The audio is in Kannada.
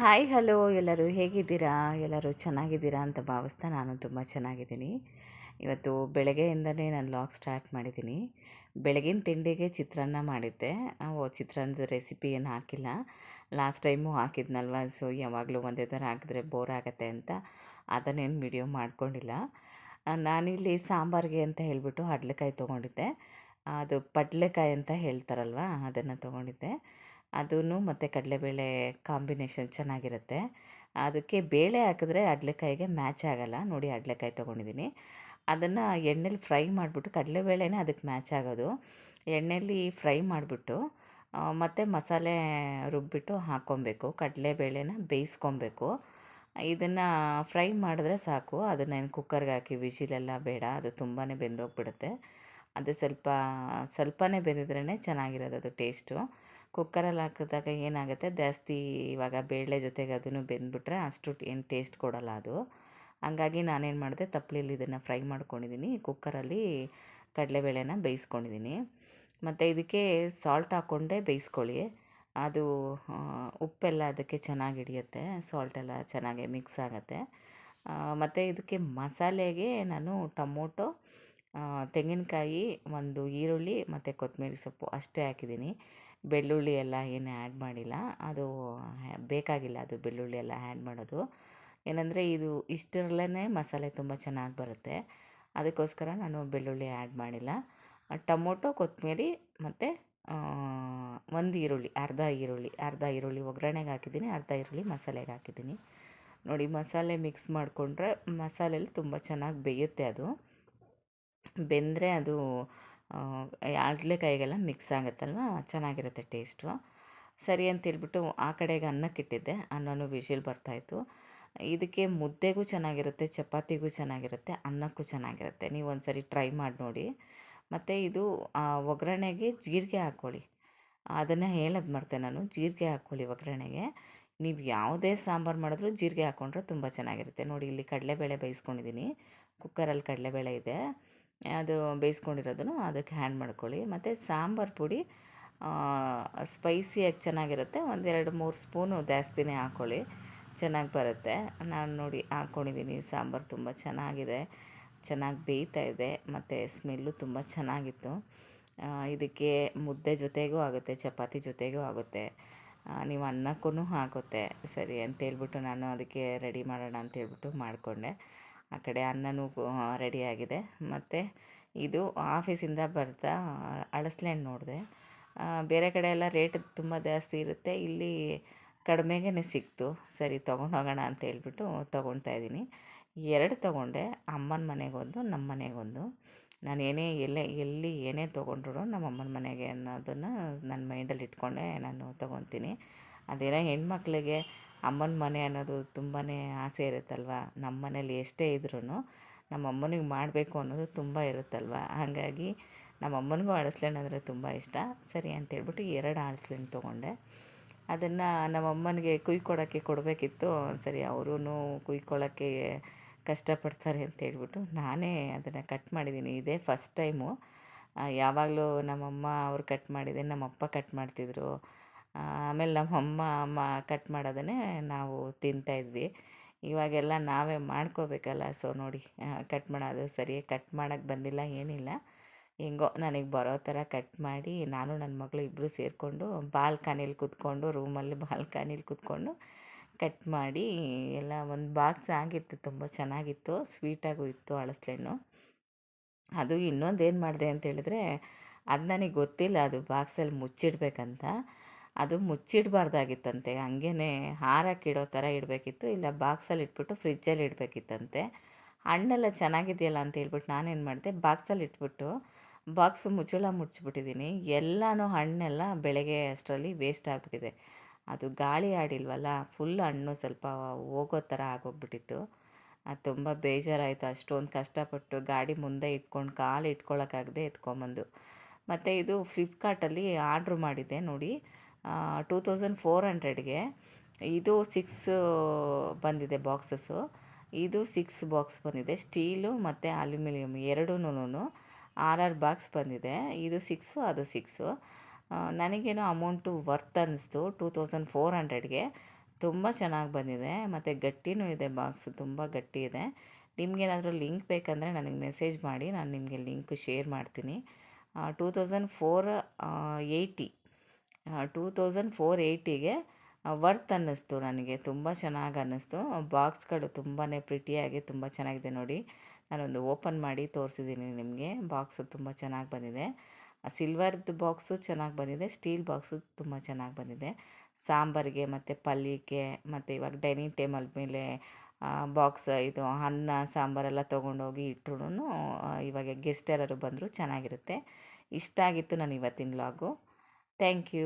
Hi, hello. ಎಲ್ಲರೂ ಹೇಗಿದ್ದೀರಾ? ಎಲ್ಲರೂ ಚೆನ್ನಾಗಿದ್ದೀರಾ ಅಂತ ಭಾವಿಸ್ತಾ ನಾನು ತುಂಬ ಚೆನ್ನಾಗಿದ್ದೀನಿ. ಇವತ್ತು ಬೆಳಗ್ಗೆಯಿಂದಲೇ ನಾನು ಲಾಗ್ ಸ್ಟಾರ್ಟ್ ಮಾಡಿದ್ದೀನಿ. ಬೆಳಗಿನ ತಿಂಡಿಗೆ ಚಿತ್ರಾನ್ನ ಮಾಡಿದ್ದೆ. ಚಿತ್ರಾನ್ನದ ರೆಸಿಪಿ ಏನು ಹಾಕಿಲ್ಲ. Last time ಹಾಕಿದ್ನಲ್ವ? ಸೊ, ಯಾವಾಗಲೂ ಒಂದೇ ಥರ ಹಾಕಿದ್ರೆ ಬೋರ್ ಆಗುತ್ತೆ ಅಂತ ಅದನ್ನೇನು ವಿಡಿಯೋ ಮಾಡ್ಕೊಂಡಿಲ್ಲ. ನಾನಿಲ್ಲಿ ಸಾಂಬಾರಿಗೆ ಅಂತ ಹೇಳಿಬಿಟ್ಟು ಹಡ್ಲೆಕಾಯಿ ತೊಗೊಂಡಿದ್ದೆ. ಅದು ಪಡ್ಲೆಕಾಯಿ ಅಂತ ಹೇಳ್ತಾರಲ್ವ, ಅದನ್ನು ತೊಗೊಂಡಿದ್ದೆ. ಅದೂ ಮತ್ತು ಕಡಲೆಬೇಳೆ ಕಾಂಬಿನೇಷನ್ ಚೆನ್ನಾಗಿರುತ್ತೆ. ಅದಕ್ಕೆ ಬೇಳೆ ಹಾಕಿದ್ರೆ ಅಡ್ಲೆಕಾಯಿಗೆ ಮ್ಯಾಚ್ ಆಗಲ್ಲ. ನೋಡಿ ಅಡ್ಲೆಕಾಯಿ ತೊಗೊಂಡಿದ್ದೀನಿ. ಅದನ್ನು ಎಣ್ಣೆಲಿ ಫ್ರೈ ಮಾಡಿಬಿಟ್ಟು ಕಡಲೆಬೇಳೆನೇ ಅದಕ್ಕೆ ಮ್ಯಾಚ್ ಆಗೋದು. ಎಣ್ಣೆಯಲ್ಲಿ ಫ್ರೈ ಮಾಡಿಬಿಟ್ಟು ಮತ್ತು ಮಸಾಲೆ ರುಬ್ಬಿಟ್ಟು ಹಾಕ್ಕೊಬೇಕು ಕಡಲೆಬೇಳೆನ ಬೇಯಿಸ್ಕೊಬೇಕು. ಇದನ್ನು ಫ್ರೈ ಮಾಡಿದ್ರೆ ಸಾಕು. ಅದನ್ನು ಕುಕ್ಕರ್ಗೆ ಹಾಕಿ, ವಿಜಿಲೆಲ್ಲ ಬೇಡ. ಅದು ತುಂಬಾ ಬೆಂದೋಗ್ಬಿಡುತ್ತೆ. ಅದು ಸ್ವಲ್ಪ, ಸ್ವಲ್ಪನೇ ಬೆಂದಿದ್ರೇ ಚೆನ್ನಾಗಿರೋದು ಅದು ಟೇಸ್ಟು. ಕುಕ್ಕರಲ್ಲಿ ಹಾಕಿದಾಗ ಏನಾಗುತ್ತೆ? ಜಾಸ್ತಿ ಇವಾಗ ಬೇಳೆ ಜೊತೆಗೆ ಅದನ್ನು ಬೆಂದ್ಬಿಟ್ರೆ ಅಷ್ಟು ಏನು ಟೇಸ್ಟ್ ಕೊಡಲ್ಲ ಅದು. ಹಂಗಾಗಿ ನಾನೇನು ಮಾಡಿದೆ? ತಪ್ಪಲಿಲ್ಲಿ ಇದನ್ನು ಫ್ರೈ ಮಾಡ್ಕೊಂಡಿದ್ದೀನಿ. ಕುಕ್ಕರಲ್ಲಿ ಕಡಲೆಬೇಳೆನ ಬೇಯಿಸ್ಕೊಂಡಿದ್ದೀನಿ. ಮತ್ತು ಇದಕ್ಕೆ ಸಾಲ್ಟ್ ಹಾಕ್ಕೊಂಡೇ ಬೇಯಿಸ್ಕೊಳ್ಳಿ. ಅದು ಉಪ್ಪೆಲ್ಲ ಅದಕ್ಕೆ ಚೆನ್ನಾಗಿ ಹಿಡಿಯುತ್ತೆ. ಸಾಲ್ಟ್ ಎಲ್ಲ ಚೆನ್ನಾಗಿ ಮಿಕ್ಸ್ ಆಗುತ್ತೆ. ಮತ್ತು ಇದಕ್ಕೆ ಮಸಾಲೆಗೆ ನಾನು ಟೊಮೊಟೊ ತೆಂಗಿನಕಾಯಿ, ಒಂದು ಈರುಳ್ಳಿ ಮತ್ತು ಕೊತ್ತಂಬರಿ ಸೊಪ್ಪು ಅಷ್ಟೇ ಹಾಕಿದ್ದೀನಿ. ಬೆಳ್ಳುಳ್ಳಿ ಎಲ್ಲ ಏನು ಆ್ಯಡ್ ಮಾಡಿಲ್ಲ. ಅದು ಬೇಕಾಗಿಲ್ಲ ಅದು ಬೆಳ್ಳುಳ್ಳಿ ಎಲ್ಲ ಆ್ಯಡ್ ಮಾಡೋದು. ಏನಂದರೆ ಇದು ಇಷ್ಟರಲ್ಲೇ ಮಸಾಲೆ ತುಂಬ ಚೆನ್ನಾಗಿ ಬರುತ್ತೆ. ಅದಕ್ಕೋಸ್ಕರ ನಾನು ಬೆಳ್ಳುಳ್ಳಿ ಆ್ಯಡ್ ಮಾಡಿಲ್ಲ. ಟೊಮೊಟೊ ಕೊತ್ತಂಬರಿ ಮತ್ತು ಒಂದು ಈರುಳ್ಳಿ, ಅರ್ಧ ಈರುಳ್ಳಿ ಅರ್ಧ ಈರುಳ್ಳಿ ಒಗ್ಗರಣೆಗೆ ಹಾಕಿದ್ದೀನಿ, ಅರ್ಧ ಈರುಳ್ಳಿ ಮಸಾಲೆಗೆ ಹಾಕಿದ್ದೀನಿ. ನೋಡಿ, ಮಸಾಲೆ ಮಿಕ್ಸ್ ಮಾಡಿಕೊಂಡ್ರೆ ಮಸಾಲೆಲಿ ತುಂಬ ಚೆನ್ನಾಗಿ ಬೇಯುತ್ತೆ ಅದು. ಬೆಂದರೆ ಅದು ಕೈಗೆಲ್ಲ ಮಿಕ್ಸ್ ಆಗುತ್ತಲ್ವ? ಚೆನ್ನಾಗಿರುತ್ತೆ ಟೇಸ್ಟು ಸರಿ ಅಂತೇಳ್ಬಿಟ್ಟು ಆ ಕಡೆಗೆ ಅನ್ನಕ್ಕಿಟ್ಟಿದ್ದೆ ಅನ್ನನೂ ವಿಶಿಲ್ ಬರ್ತಾಯಿತ್ತು. ಇದಕ್ಕೆ ಮುದ್ದೆಗೂ ಚೆನ್ನಾಗಿರುತ್ತೆ, ಚಪಾತಿಗೂ ಚೆನ್ನಾಗಿರುತ್ತೆ, ಅನ್ನಕ್ಕೂ ಚೆನ್ನಾಗಿರುತ್ತೆ. ನೀವು ಒಂದು ಸರಿ ಟ್ರೈ ಮಾಡಿ ನೋಡಿ. ಮತ್ತು ಇದು ಒಗ್ಗರಣೆಗೆ ಜೀರಿಗೆ ಹಾಕ್ಕೊಳ್ಳಿ. ಅದನ್ನು ಹೇಳೋದು ಮರ್ತೆ ನಾನು. ಜೀರಿಗೆ ಹಾಕ್ಕೊಳ್ಳಿ ಒಗ್ಗರಣೆಗೆ. ನೀವು ಯಾವುದೇ ಸಾಂಬಾರು ಮಾಡಿದ್ರೂ ಜೀರಿಗೆ ಹಾಕ್ಕೊಂಡ್ರೆ ತುಂಬ ಚೆನ್ನಾಗಿರುತ್ತೆ. ನೋಡಿ ಇಲ್ಲಿ ಕಡಲೆಬೇಳೆ ಬೇಯಿಸ್ಕೊಂಡಿದ್ದೀನಿ. ಕುಕ್ಕರಲ್ಲಿ ಕಡಲೆಬೇಳೆ ಇದೆ. ಅದು ಬೇಯಿಸ್ಕೊಂಡಿರೋದನ್ನು ಅದಕ್ಕೆ ಹ್ಯಾಂಡ್ ಮಾಡ್ಕೊಳ್ಳಿ. ಮತ್ತು ಸಾಂಬಾರು ಪುಡಿ ಸ್ಪೈಸಿಯಾಗಿ ಚೆನ್ನಾಗಿರುತ್ತೆ. ಒಂದೆರಡು ಮೂರು ಸ್ಪೂನು ಜಾಸ್ತಿನೇ ಹಾಕ್ಕೊಳ್ಳಿ ಚೆನ್ನಾಗಿ ಬರುತ್ತೆ. ನಾನು ನೋಡಿ ಹಾಕ್ಕೊಂಡಿದ್ದೀನಿ ಸಾಂಬಾರು ತುಂಬ ಚೆನ್ನಾಗಿದೆ. ಚೆನ್ನಾಗಿ ಬೇಯ್ತಾ ಇದೆ. ಮತ್ತು ಸ್ಮೆಲ್ಲು ತುಂಬ ಚೆನ್ನಾಗಿತ್ತು. ಇದಕ್ಕೆ ಮುದ್ದೆ ಜೊತೆಗೂ ಆಗುತ್ತೆ, ಚಪಾತಿ ಜೊತೆಗೂ ಆಗುತ್ತೆ. ನೀವು ಅನ್ನಕ್ಕೂ ಆಗುತ್ತೆ ಸರಿ ಅಂತೇಳ್ಬಿಟ್ಟು ನಾನು ಅದಕ್ಕೆ ರೆಡಿ ಮಾಡೋಣ ಅಂತೇಳ್ಬಿಟ್ಟು ಮಾಡಿಕೊಂಡೆ. ಆ ಕಡೆ ಅನ್ನನೂ ರೆಡಿಯಾಗಿದೆ ಮತ್ತು ಇದು ಆಫೀಸಿಂದ ಬರ್ತಾ ಹಣ್ಣು ನೋಡಿದೆ. ಬೇರೆ ಕಡೆ ಎಲ್ಲ ರೇಟ್ ತುಂಬ ಜಾಸ್ತಿ ಇರುತ್ತೆ. ಇಲ್ಲಿ ಕಡಿಮೆಗೇ ಸಿಕ್ತು. ಸರಿ ತೊಗೊಂಡೋಗೋಣ ಅಂತ ಹೇಳ್ಬಿಟ್ಟು ತೊಗೊಳ್ತಾ ಇದ್ದೀನಿ. ಎರಡು ತೊಗೊಂಡೆ. ಅಮ್ಮನ ಮನೆಗೊಂದು, ನಮ್ಮ ಮನೆಗೊಂದು. ನಾನು ಏನೇ ಎಲ್ಲೇ, ಎಲ್ಲಿ ಏನೇ ತೊಗೊಂಡ್ರು ನಮ್ಮ ಅಮ್ಮನ ಮನೆಗೆ ಅನ್ನೋದನ್ನು ನನ್ನ ಮೈಂಡಲ್ಲಿ ಇಟ್ಕೊಂಡೆ ನಾನು ತೊಗೊತೀನಿ ಅದೇನೋ ಹೆಣ್ಮಕ್ಳಿಗೆ ಅಮ್ಮನ ಮನೆ ಅನ್ನೋದು ತುಂಬಾ ಆಸೆ ಇರುತ್ತಲ್ವ? ನಮ್ಮ ಮನೇಲಿ ಎಷ್ಟೇ ಇದ್ರೂ ನಮ್ಮ ಅಮ್ಮನಿಗೆ ಮಾಡಬೇಕು ಅನ್ನೋದು ತುಂಬ ಇರುತ್ತಲ್ವ? ಹಾಗಾಗಿ ನಮ್ಮ ಅಮ್ಮನಿಗೂ ಅಳಸ್ಲೆಣ್ಣು ಅಂದರೆ ತುಂಬ ಇಷ್ಟ. ಸರಿ ಅಂತೇಳ್ಬಿಟ್ಟು ಎರಡು ಅಳಸ್ಲೆಣ್ಣು ತೊಗೊಂಡೆ. ಅದನ್ನು ನಮ್ಮ ಅಮ್ಮನಿಗೆ ಕುಯ್ಕೊಡೋಕ್ಕೆ ಕೊಡಬೇಕಿತ್ತು. ಸರಿ ಅವರೂ ಕುಯ್ಕೊಳ್ಳೋಕ್ಕೆ ಕಷ್ಟಪಡ್ತಾರೆ ಅಂತ ಹೇಳ್ಬಿಟ್ಟು ನಾನೇ ಅದನ್ನು ಕಟ್ ಮಾಡಿದ್ದೀನಿ ಇದೇ ಫಸ್ಟ್ ಟೈಮು ಯಾವಾಗಲೂ ನಮ್ಮಮ್ಮ ಅವ್ರು ಕಟ್ ಮಾಡಿದೆ ನಮ್ಮಪ್ಪ ಕಟ್ ಮಾಡ್ತಿದ್ರು. ಆಮೇಲೆ ನಮ್ಮ ಅಮ್ಮ ಕಟ್ ಮಾಡೋದನ್ನೇ ನಾವು ತಿಂತಾಯಿದ್ವಿ ಇವಾಗೆಲ್ಲ ನಾವೇ ಮಾಡ್ಕೋಬೇಕಲ್ಲ ಸೊ ನೋಡಿ ಕಟ್ ಮಾಡೋದು ಸರಿಯಾಗಿ ಕಟ್ ಮಾಡೋಕ್ಕೆ ಬಂದಿಲ್ಲ, ಏನಿಲ್ಲ. ಹೆಂಗೋ ನನಗೆ ಬರೋ ಥರ ಕಟ್ ಮಾಡಿ, ನಾನು ನನ್ನ ಮಗಳು ಇಬ್ಬರು ಸೇರಿಕೊಂಡು ಬಾಲ್ಕನಿಲಿ ಕೂತ್ಕೊಂಡು ರೂಮಲ್ಲಿ ಬಾಲ್ಕನಿಲಿ ಕೂತ್ಕೊಂಡು ಕಟ್ ಮಾಡಿ, ಎಲ್ಲ ಒಂದು ಬಾಕ್ಸ್ ಆಗಿತ್ತು, ತುಂಬ ಚೆನ್ನಾಗಿತ್ತು ಸ್ವೀಟಾಗೂ ಇತ್ತು ಹಳಸ್ಲೆಣ್ಣು ಅದು ಇನ್ನೊಂದು ಏನು ಮಾಡಿದೆ ಅಂತ ಹೇಳಿದ್ರೆ, ಅದು ನನಗೆ ಗೊತ್ತಿಲ್ಲ, ಅದು ಬಾಕ್ಸಲ್ಲಿ ಮುಚ್ಚಿಡ್ಬೇಕಂತ. ಅದು ಮುಚ್ಚಿಡಬಾರ್ದಾಗಿತ್ತಂತೆ. ಹಂಗೇ ಹಾರಕ್ಕಿಡೋ ಥರ ಇಡಬೇಕಿತ್ತು. ಇಲ್ಲ ಬಾಕ್ಸಲ್ಲಿ ಇಟ್ಬಿಟ್ಟು ಫ್ರಿಜ್ಜಲ್ಲಿ ಇಡಬೇಕಿತ್ತಂತೆ. ಹಣ್ಣೆಲ್ಲ ಚೆನ್ನಾಗಿದೆಯಲ್ಲ ಅಂತ ಹೇಳ್ಬಿಟ್ಟು ನಾನೇನು ಮಾಡಿದೆ, ಬಾಕ್ಸಲ್ಲಿ ಇಟ್ಬಿಟ್ಟು ಬಾಕ್ಸು ಮುಚ್ಚಳ ಮುಚ್ಚಿಬಿಟ್ಟಿದ್ದೀನಿ. ಎಲ್ಲನೂ ಹಣ್ಣೆಲ್ಲ ಬೆಳಗ್ಗೆ ಅಷ್ಟರಲ್ಲಿ ವೇಸ್ಟ್ ಆಗಿಬಿಟ್ಟಿದೆ. ಅದು ಗಾಳಿ ಆಡಿಲ್ವಲ್ಲ ಫುಲ್ ಹಣ್ಣು ಸ್ವಲ್ಪ ಹೋಗೋ ಥರ ಆಗೋಗ್ಬಿಟ್ಟಿತ್ತು. ಅದು ತುಂಬ ಬೇಜಾರಾಯಿತು. ಅಷ್ಟೊಂದು ಕಷ್ಟಪಟ್ಟು ಗಾಡಿ ಮುಂದೆ ಇಟ್ಕೊಂಡು ಕಾಲು ಇಟ್ಕೊಳ್ಳೋಕ್ಕಾಗದೆ ಎತ್ಕೊಂಬಂದು. ಮತ್ತು ಇದು ಫ್ಲಿಪ್ಕಾರ್ಟಲ್ಲಿ ಆರ್ಡ್ರ್ ಮಾಡಿದ್ದೆ ನೋಡಿ. ಟೂ ತೌಸಂಡ್ ಫೋರ್ ಹಂಡ್ರೆಡ್ಗೆ ಇದು ಸಿಕ್ಸ್ ಬಂದಿದೆ ಬಾಕ್ಸಸ್ಸು ಇದು ಸಿಕ್ಸ್ ಬಾಕ್ಸ್ ಬಂದಿದೆ. ಸ್ಟೀಲು ಮತ್ತು ಅಲ್ಯೂಮಿನಿಯಮ್ ಎರಡೂನು ಆರ್ ಆರ್ ಬಾಕ್ಸ್ ಬಂದಿದೆ. ಇದು ಸಿಕ್ಸು ಅದು ಸಿಕ್ಸು ನನಗೇನೋ ಅಮೌಂಟು ವರ್ತ್ ಅನ್ನಿಸ್ತು ಟೂ ತೌಸಂಡ್ ಫೋರ್ ಹಂಡ್ರೆಡ್ಗೆ ತುಂಬ ಚೆನ್ನಾಗಿ ಬಂದಿದೆ. ಮತ್ತು ಗಟ್ಟಿನೂ ಇದೆ ಬಾಕ್ಸ್ ತುಂಬ ಗಟ್ಟಿ ಇದೆ. ನಿಮಗೇನಾದರೂ ಲಿಂಕ್ ಬೇಕಂದರೆ ನನಗೆ ಮೆಸೇಜ್ ಮಾಡಿ, ನಾನು ನಿಮಗೆ ಲಿಂಕ್ ಶೇರ್ ಮಾಡ್ತೀನಿ. Two thousand four eighty two thousand four ಏಯ್ಟಿಗೆ worth ಅನ್ನಿಸ್ತು ನನಗೆ. ತುಂಬ ಚೆನ್ನಾಗಿ ಅನ್ನಿಸ್ತು. ಬಾಕ್ಸ್ಗಳು ತುಂಬಾ ಪ್ರಿಟಿಯಾಗಿ ತುಂಬ ಚೆನ್ನಾಗಿದೆ ನೋಡಿ. ನಾನೊಂದು ಓಪನ್ ಮಾಡಿ ತೋರಿಸಿದ್ದೀನಿ ನಿಮಗೆ. ಬಾಕ್ಸ್ ತುಂಬ ಚೆನ್ನಾಗಿ ಬಂದಿದೆ. ಸಿಲ್ವರ್ದು ಬಾಕ್ಸು ಚೆನ್ನಾಗಿ ಬಂದಿದೆ. ಸ್ಟೀಲ್ ಬಾಕ್ಸು ತುಂಬ ಚೆನ್ನಾಗಿ ಬಂದಿದೆ. ಸಾಂಬಾರಿಗೆ ಮತ್ತು ಪಲ್ಯಕ್ಕೆ ಮತ್ತು ಇವಾಗ ಡೈನಿಂಗ್ ಟೇಬಲ್ ಮೇಲೆ ಬಾಕ್ಸ್ ಇದು ಅನ್ನ, ಸಾಂಬಾರೆಲ್ಲ ತೊಗೊಂಡೋಗಿ ಇಟ್ಟರು ಇವಾಗ ಗೆಸ್ಟ್ ಯಾರಾದ್ರು ಬಂದರೂ ಚೆನ್ನಾಗಿರುತ್ತೆ. ಇಷ್ಟ ಆಗಿತ್ತು ನಾನು ಇವತ್ತಿನ ಲಾಗು ಥ್ಯಾಂಕ್ ಯು